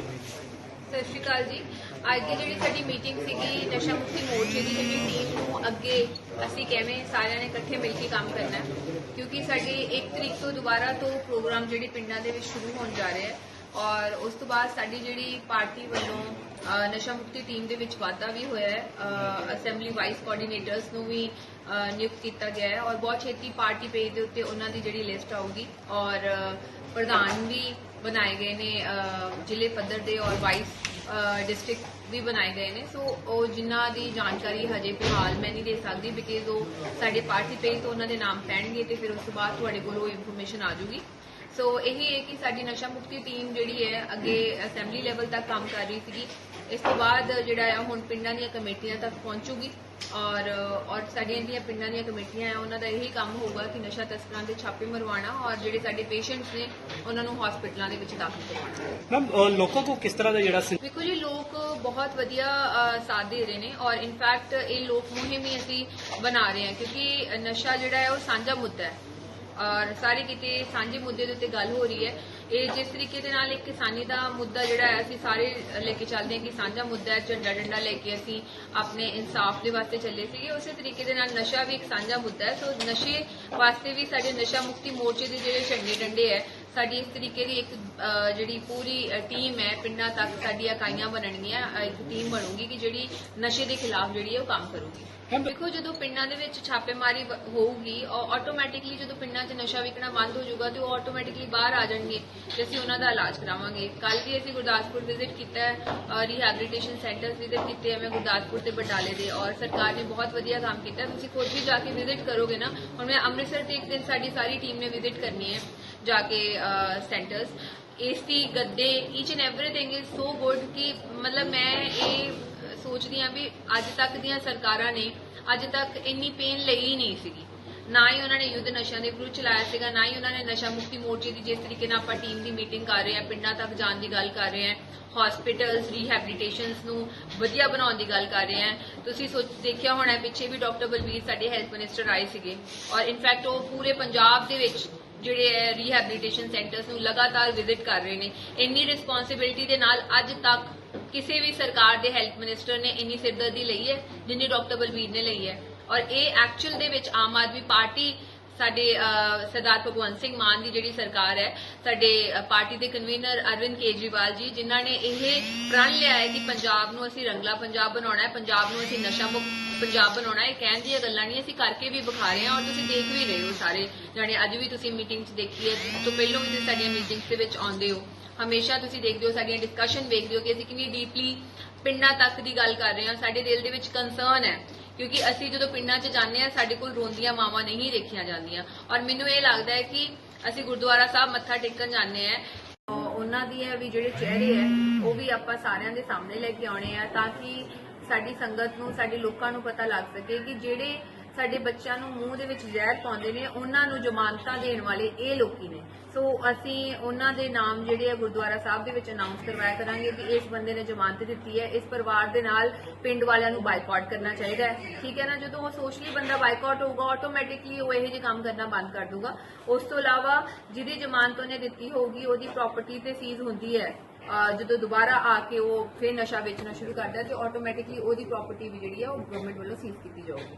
Meeting ਹੋਈ ਸਤਿ ਸ਼੍ਰੀ ਅਕਾਲ ਜੀ। ਅੱਜ ਦੀ ਜਿਹੜੀ ਸਾਡੀ ਮੀਟਿੰਗ ਸੀਗੀ ਨਸ਼ਾ ਮੁਕਤੀ ਮੋਰਚੇ ਦੀ ਜਿਹੜੀ ਟੀਮ ਨੂੰ ਅੱਗੇ ਅਸੀਂ ਕਿਵੇਂ ਸਾਰਿਆਂ ਨੇ ਇਕੱਠੇ ਮਿਲ ਕੇ ਕੰਮ ਕਰਨਾ ਹੈ, ਕਿਉਂਕਿ ਸਾਡੇ 1 ਤਰੀਕ ਤੋਂ ਦੁਬਾਰਾ ਤੋਂ ਪ੍ਰੋਗਰਾਮ ਜਿਹੜੀ ਪਿੰਡਾਂ ਦੇ ਵਿੱਚ ਸ਼ੁਰੂ ਹੋਣ ਜਾ ਰਿਹਾ ਹੈ ਔਰ ਉਸ ਤੋਂ ਬਾਅਦ ਸਾਡੀ ਜਿਹੜੀ ਪਾਰਟੀ ਵੱਲੋਂ ਨਸ਼ਾ ਮੁਕਤੀ ਟੀਮ ਦੇ ਵਿੱਚ ਵਾਧਾ ਵੀ ਹੋਇਆ ਹੈ ਅਸੈਂਬਲੀ ਵਾਈਸ ਕੋਆਰਡੀਨੇਟਰਸ ਨੂੰ ਵੀ ਨਿਯੁਕਤ ਕੀਤਾ ਗਿਆ ਹੈ ਔਰ ਬਹੁਤ ਛੇਤੀ ਪਾਰਟੀ ਪੇਜ ਦੇ ਉੱਤੇ ਉਹਨਾਂ ਦੀ ਜਿਹੜੀ ਲਿਸਟ ਆਊਗੀ ਔਰ ਪ੍ਰਧਾਨ ਵੀ ਬਣਾਏ ਗਏ ਨੇ ਜ਼ਿਲ੍ਹੇ ਪੱਧਰ ਦੇ ਔਰ ਵਾਈਸ ਡਿਸਟ੍ਰਿਕਟ ਵੀ ਬਣਾਏ ਗਏ ਨੇ। ਸੋ ਉਹ ਜਿਨ੍ਹਾਂ ਦੀ ਜਾਣਕਾਰੀ ਹਜੇ ਫਿਲਹਾਲ ਮੈਂ ਨਹੀਂ ਦੇ ਸਕਦੀ ਬਿਕਾਜ਼ ਉਹ ਸਾਡੇ ਪਾਰਟੀ ਪੇਜ ਤੋਂ ਉਹਨਾਂ ਦੇ ਨਾਮ ਪੈਣਗੇ ਤੇ ਫਿਰ ਉਸ ਤੋਂ ਬਾਅਦ ਤੁਹਾਡੇ ਕੋਲ ਉਹ ਇਨਫੋਰਮੇਸ਼ਨ ਆ ਜਾਊਗੀ। ਸੋ ਇਹੀ ਹੈ ਕਿ ਸਾਡੀ ਨਸ਼ਾ ਮੁਕਤੀ ਟੀਮ ਜਿਹੜੀ ਹੈ ਅੱਗੇ ਅਸੈਂਬਲੀ ਲੈਵਲ ਤੱਕ ਕੰਮ ਕਰ ਰਹੀ ਸੀਗੀ। ਇਸ ਤੋਂ ਬਾਅਦ ਜਿਹੜਾ ਹੈ ਹੁਣ ਪਿੰਡਾਂ ਦੀਆਂ ਕਮੇਟੀਆਂ ਤੱਕ ਪਹੁੰਚੂਗੀ। ਔਰ ਔਰ ਸਾਡੀਆਂ ਜਿਹੜੀਆਂ ਪਿੰਡਾਂ ਦੀਆਂ ਕਮੇਟੀਆਂ ਹੈ ਉਹਨਾਂ ਦਾ ਇਹੀ ਕੰਮ ਹੋਊਗਾ ਕਿ ਨਸ਼ਾ ਤਸਕਰਾਂ ਦੇ ਛਾਪੇ ਮਰਵਾਉਣਾ ਔਰ ਜਿਹੜੇ ਸਾਡੇ ਪੇਸ਼ੈਂਟਸ ਨੇ ਉਹਨਾਂ ਨੂੰ ਹਸਪੀਟਲਾਂ ਦੇ ਵਿੱਚ ਦਾਖਲ ਕਰਵਾਉਣਾ। ਮੈਮ ਲੋਕਾਂ ਕੋ ਕਿਸ ਤਰ੍ਹਾਂ ਦਾ ਜਿਹੜਾ ਵੇਖੋ ਜੀ ਲੋਕ ਬਹੁਤ ਵਧੀਆ ਸਾਥ ਦੇ ਰਹੇ ਨੇ ਔਰ ਇਨਫੈਕਟ ਇਹ ਲੋਕ ਮੁਹਿੰਮ ਹੀ ਅਸੀਂ ਬਣਾ ਰਹੇ ਹਾਂ ਕਿਉਂਕਿ ਨਸ਼ਾ ਜਿਹੜਾ ਹੈ ਉਹ ਸਾਂਝਾ ਮੁੱਦਾ ਹੈ। ਔਰ ਸਾਰੇ ਕਿਤੇ ਸਾਂਝੇ ਮੁੱਦੇ ਦੇ ਉੱਤੇ ਗੱਲ ਹੋ ਰਹੀ ਹੈ। ਇਹ ਜਿਸ ਤਰੀਕੇ ਦੇ ਨਾਲ ਇੱਕ ਕਿਸਾਨੀ ਦਾ ਮੁੱਦਾ ਜਿਹੜਾ ਹੈ, ਅਸੀਂ ਸਾਰੇ ਲੈ ਕੇ ਚੱਲਦੇ ਹਾਂ ਕਿ ਸਾਂਝਾ ਮੁੱਦਾ ਹੈ, ਝੰਡਾ ਡੰਡਾ ਲੈ ਕੇ ਅਸੀਂ ਆਪਣੇ ਇਨਸਾਫ ਦੇ ਵਾਸਤੇ ਚੱਲੇ ਸੀਗੇ। ਉਸੇ ਤਰੀਕੇ ਦੇ ਨਾਲ ਨਸ਼ਾ ਵੀ ਇੱਕ ਸਾਂਝਾ ਮੁੱਦਾ ਹੈ। ਸੋ ਨਸ਼ੇ ਵਾਸਤੇ ਵੀ ਸਾਡੇ ਨਸ਼ਾ ਮੁਕਤੀ ਮੋਰਚੇ ਦੇ ਜਿਹੜੇ ਝੰਡੇ ਡੰਡੇ ਹੈ ਸਾਡੀ ਇਸ ਤਰੀਕੇ ਦੀ ਇੱਕ ਜਿਹੜੀ ਪੂਰੀ ਟੀਮ ਹੈ ਪਿੰਡਾਂ ਤੱਕ ਸਾਡੀਆਂ ਇਕਾਈਆਂ ਬਣਨਗੀਆਂ ਇੱਕ ਟੀਮ ਬਣੂਗੀ ਕਿ ਜਿਹੜੀ ਨਸ਼ੇ ਦੇ ਖਿਲਾਫ ਜਿਹੜੀ ਹੈ ਉਹ ਕੰਮ ਕਰੂਗੀ। ਦੇਖੋ ਜਦੋਂ ਪਿੰਡਾਂ ਦੇ ਵਿੱਚ ਛਾਪੇਮਾਰੀ ਹੋਊਗੀ ਔਰ ਆਟੋਮੈਟਿਕਲੀ ਜਦੋਂ ਪਿੰਡਾਂ 'ਚ ਨਸ਼ਾ ਵਿਕਣਾ ਬੰਦ ਹੋ ਜਾਊਗਾ ਤੇ ਉਹ ਆਟੋਮੈਟਿਕਲੀ ਬਾਹਰ ਆ ਜਾਣਗੇ ਤੇ ਅਸੀਂ ਉਹਨਾਂ ਦਾ ਇਲਾਜ ਕਰਾਵਾਂਗੇ। ਕੱਲ ਵੀ ਅਸੀਂ ਗੁਰਦਾਸਪੁਰ ਵਿਜ਼ਿਟ ਕੀਤਾ ਹੈ ਰੀਹੈਬਿਲਿਟੇਸ਼ਨ ਸੈਂਟਰਸ ਵਿਜ਼ਿਟ ਕੀਤੇ ਐਵੇਂ ਗੁਰਦਾਸਪੁਰ ਤੇ ਬਟਾਲੇ ਦੇ ਔਰ ਸਰਕਾਰ ਨੇ ਬਹੁਤ ਵਧੀਆ ਕੰਮ ਕੀਤਾ। ਤੁਸੀਂ ਖੁਦ ਵੀ ਜਾ ਕੇ ਵਿਜ਼ਿਟ ਕਰੋਗੇ ਨਾ ਹੁਣ ਮੈਂ ਅੰਮ੍ਰਿਤਸਰ ਤੇ ਇੱਕ ਦਿਨ ਸਾਡੀ ਸਾਰੀ ਟੀਮ ਨੇ ਵਿਜ਼ਿਟ ਕਰਨੀ ਹੈ। ਜਾ ਕੇ ਸੈਂਟਰਸ ਏਸੀ ਗੱਦੇ each and everything is so good ਕਿ ਮਤਲਬ ਮੈਂ ਇਹ ਸੋਚਦੀ ਹਾਂ ਵੀ ਅੱਜ ਤੱਕ ਦੀਆਂ ਸਰਕਾਰਾਂ ਨੇ ਅੱਜ ਤੱਕ ਇੰਨੀ ਪੇਨ ਲਈ ਹੀ ਨਹੀਂ ਸੀਗੀ। ਨਾ ਹੀ ਉਹਨਾਂ ਨੇ ਯੁੱਧ ਨਸ਼ਿਆਂ ਦੇ ਵਿਰੁੱਧ ਚਲਾਇਆ ਸੀਗਾ, ਨਾ ਹੀ ਉਹਨਾਂ ਨੇ ਨਸ਼ਾ ਮੁਕਤੀ ਮੋਰਚੇ ਦੀ ਜਿਸ ਤਰੀਕੇ ਨਾਲ ਆਪਾਂ ਟੀਮ ਦੀ ਮੀਟਿੰਗ ਕਰ ਰਹੇ ਹਾਂ, ਪਿੰਡਾਂ ਤੱਕ ਜਾਣ ਦੀ ਗੱਲ ਕਰ ਰਹੇ ਹਾਂ ਹਸਪੀਟਲਸ ਰੀਹੈਬਿਲਿਟੇਸ਼ਨਸ ਨੂੰ ਵਧੀਆ ਬਣਾਉਣ ਦੀ ਗੱਲ ਕਰ ਰਹੇ ਹਾਂ। ਤੁਸੀਂ ਸੋਚ, ਦੇਖਿਆ ਹੋਣਾ ਪਿੱਛੇ ਵੀ ਡਾਕਟਰ ਬਲਬੀਰ ਸਾਡੇ ਹੈਲਥ ਮਿਨਿਸਟਰ ਆਏ ਸੀਗੇ। ਔਰ ਇਨਫੈਕਟ ਉਹ ਪੂਰੇ ਪੰਜਾਬ ਦੇ ਵਿੱਚ ਜਿਹੜੇ ਰੀਹੈਬਿਲਿਟੇਸ਼ਨ ਸੈਂਟਰਸ ਨੂੰ ਲਗਾਤਾਰ ਵਿਜ਼ਿਟ ਕਰ ਰਹੇ ਨੇ, ਇੰਨੀ ਰਿਸਪੌਂਸਿਬਿਲਟੀ ਦੇ ਨਾਲ ਅੱਜ ਤੱਕ ਕਿਸੇ ਵੀ ਸਰਕਾਰ ਦੇ ਹੈਲਥ ਮਿਨਿਸਟਰ ਨੇ ਇੰਨੀ ਸਿਰਦਰਦੀ ਲਈ ਹੈ, ਜਿੰਨੀ ਡਾਕਟਰ ਬਲਬੀਰ ਨੇ ਲਈ ਹੈ। ਔਰ ਇਹ ਐਕਚੁਅਲ ਦੇ ਵਿੱਚ ਆਮ ਆਦਮੀ ਪਾਰਟੀ ਸਾਡੇ ਸਰਦਾਰ ਭਗਵੰਤ ਸਿੰਘ ਮਾਨ ਦੀ ਜਿਹੜੀ ਸਰਕਾਰ ਹੈ, ਸਾਡੇ ਪਾਰਟੀ ਦੇ ਕਨਵੀਨਰ ਅਰਵਿੰਦ ਕੇਜਰੀਵਾਲ ਜੀ, ਜਿਨ੍ਹਾਂ ਨੇ ਇਹ ਪ੍ਰਣ ਲਿਆ ਹੈ ਕਿ ਪੰਜਾਬ ਨੂੰ ਅਸੀਂ ਰੰਗਲਾ ਪੰਜਾਬ ਬਣਾਉਣਾ ਹੈ, ਪੰਜਾਬ ਨੂੰ ਅਸੀਂ ਨਸ਼ਾ ਮੁਕਤ ਪੰਜਾਬ ਬਣਾਉਣਾ ਹੈ। ਇਹ ਕਹਿਣ ਦੀਆਂ ਗੱਲਾਂ ਨਹੀਂ, ਅਸੀਂ ਕਰਕੇ ਵੀ ਵਿਖਾ ਰਹੇ ਹਾਂ ਔਰ ਤੁਸੀਂ ਦੇਖ ਵੀ ਰਹੇ ਹੋ ਸਾਰੇ ਜਾਣੇ। ਅੱਜ ਵੀ ਤੁਸੀਂ ਮੀਟਿੰਗ 'ਚ ਦੇਖੀ ਹੈ ਤੋਂ ਪਹਿਲਾਂ ਵੀ ਤੁਸੀਂ ਸਾਡੀਆਂ ਮੀਟਿੰਗਸ ਦੇ ਵਿੱਚ ਆਉਂਦੇ ਹੋ। ਹਮੇਸ਼ਾ ਤੁਸੀਂ ਦੇਖਦੇ ਹੋ, ਸਾਡੀਆਂ ਡਿਸਕਸ਼ਨ ਵੇਖਦੇ ਹੋ ਕਿ ਅਸੀਂ ਕਿੰਨੀ ਡੀਪਲੀ ਪਿੰਡਾਂ ਤੱਕ ਦੀ ਗੱਲ ਕਰ ਰਹੇ ਹਾਂ, ਸਾਡੇ ਦਿਲ ਦੇ ਵਿੱਚ ਕੰਸਰਨ ਹੈ। ਕਿਉਂਕਿ ਅਸੀਂ ਜਦੋਂ ਪਿੰਡਾਂ 'ਚ ਜਾਂਦੇ ਹਾਂ, ਸਾਡੇ ਕੋਲ ਰੋਂਦੀਆਂ ਮਾਵਾਂ ਨਹੀਂ ਦੇਖੀਆਂ ਜਾਂਦੀਆਂ। ਔਰ ਮੈਨੂੰ ਇਹ ਲੱਗਦਾ ਹੈ ਕਿ ਅਸੀਂ ਗੁਰਦੁਆਰਾ ਸਾਹਿਬ ਮੱਥਾ ਟੇਕਣ ਜਾਂਦੇ ਹਾਂ। ਅਹ ਉਹਨਾਂ ਦੀਆਂ ਵੀ ਜਿਹੜੇ ਚਿਹਰੇ ਹੈ, ਉਹ ਵੀ ਆਪਾਂ ਸਾਰਿਆਂ ਦੇ ਸਾਹਮਣੇ ਲੈ ਕੇ ਆਉਣੇ ਆ ਤਾਂ ਕਿ ਸਾਡੀ ਸੰਗਤ ਨੂੰ, ਸਾਡੇ ਲੋਕਾਂ ਨੂੰ ਪਤਾ ਲੱਗ ਸਕੇ ਕਿ ਜਿਹੜੇ ਸਾਡੇ ਬੱਚਿਆਂ ਨੂੰ ਮੂੰਹ ਦੇ ਵਿੱਚ ਜ਼ਹਿਰ ਪਾਉਂਦੇ ਨੇ, ਉਹਨਾਂ ਨੂੰ ਜ਼ਮਾਨਤਾਂ ਦੇਣ ਵਾਲੇ ਇਹ ਲੋਕੀ ਨੇ। ਸੋ ਅਸੀਂ ਉਹਨਾਂ ਦੇ ਨਾਮ ਜਿਹੜੇ ਆ ਗੁਰਦੁਆਰਾ ਸਾਹਿਬ ਦੇ ਵਿੱਚ ਅਨਾਉਂਸ ਕਰਵਾਇਆ ਕਰਾਂਗੇ ਕਿ ਇਸ ਬੰਦੇ ਨੇ ਜ਼ਮਾਨਤ ਦਿੱਤੀ ਹੈ। ਇਸ ਪਰਿਵਾਰ ਦੇ ਨਾਲ ਪਿੰਡ ਵਾਲਿਆਂ ਨੂੰ ਬਾਈਕਾਟ ਕਰਨਾ ਚਾਹੀਦਾ ਹੈ। ਠੀਕ ਹੈ ਨਾ? ਜਦੋਂ ਉਹ ਸੋਸ਼ਲੀ ਬੰਦਾ ਬਾਈਕਾਟ ਹੋਊਗਾ ਆਟੋਮੈਟਿਕਲੀ ਉਹ ਇਹੋ ਜਿਹੇ ਕੰਮ ਕਰਨਾ ਬੰਦ ਕਰ ਦੂਗਾ ਉਸ ਤੋਂ ਇਲਾਵਾ ਜਿਹਦੀ ਜ਼ਮਾਨਤ ਉਹਨੇ ਦਿੱਤੀ ਹੋਊਗੀ, ਉਹਦੀ ਪ੍ਰਾਪਰਟੀ ਤੇ ਸੀਜ਼ ਹੁੰਦੀ ਹੈ। ਜਦੋਂ ਦੁਬਾਰਾ ਆ ਕੇ ਉਹ ਫਿਰ ਨਸ਼ਾ ਵੇਚਣਾ ਸ਼ੁਰੂ ਕਰਦਾ ਤੇ ਆਟੋਮੈਟਿਕਲੀ ਉਹਦੀ ਪ੍ਰਾਪਰਟੀ ਵੀ ਜਿਹੜੀ ਆ, ਉਹ ਗਵਰਨਮੈਂਟ ਵੱਲੋਂ ਸੀਜ਼ ਕੀਤੀ ਜਾਊਗੀ।